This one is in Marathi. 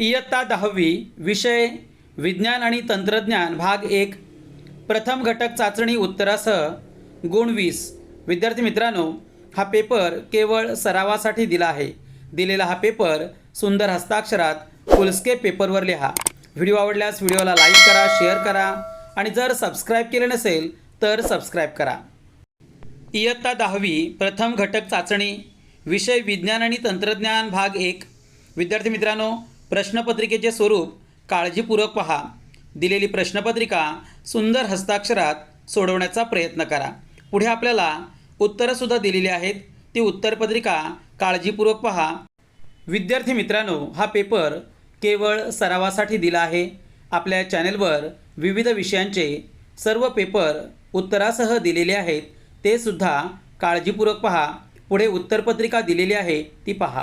इयत्ता दहावी विषय विज्ञान आणि तंत्रज्ञान भाग एक प्रथम घटक चाचणी उत्तरासह गुण वीस. विद्यार्थी मित्रांनो हा पेपर केवळ सरावासाठी दिला आहे. दिलेला हा पेपर सुंदर हस्ताक्षरात फुलस्के पेपरवर लिहा. व्हिडिओ आवडल्यास व्हिडिओला लाईक करा शेअर करा आणि जर सबस्क्राईब केले नसेल तर सबस्क्राईब करा. इयत्ता दहावी प्रथम घटक चाचणी विषय विज्ञान आणि तंत्रज्ञान भाग एक. विद्यार्थी मित्रांनो प्रश्नपत्रिकेचे स्वरूप काळजीपूर्वक पहा. दिलेली प्रश्नपत्रिका सुंदर हस्ताक्षरात सोडवण्याचा प्रयत्न करा. पुढे आपल्याला उत्तरंसुद्धा दिलेली आहेत. ती उत्तरपत्रिका काळजीपूर्वक पहा. विद्यार्थी मित्रांनो हा पेपर केवळ सरावासाठी दिला आहे. आपल्या चॅनेलवर विविध विषयांचे सर्व पेपर उत्तरासह दिलेले आहेत. ते सुद्धा काळजीपूर्वक पहा. पुढे उत्तरपत्रिका दिलेली आहे ती पहा.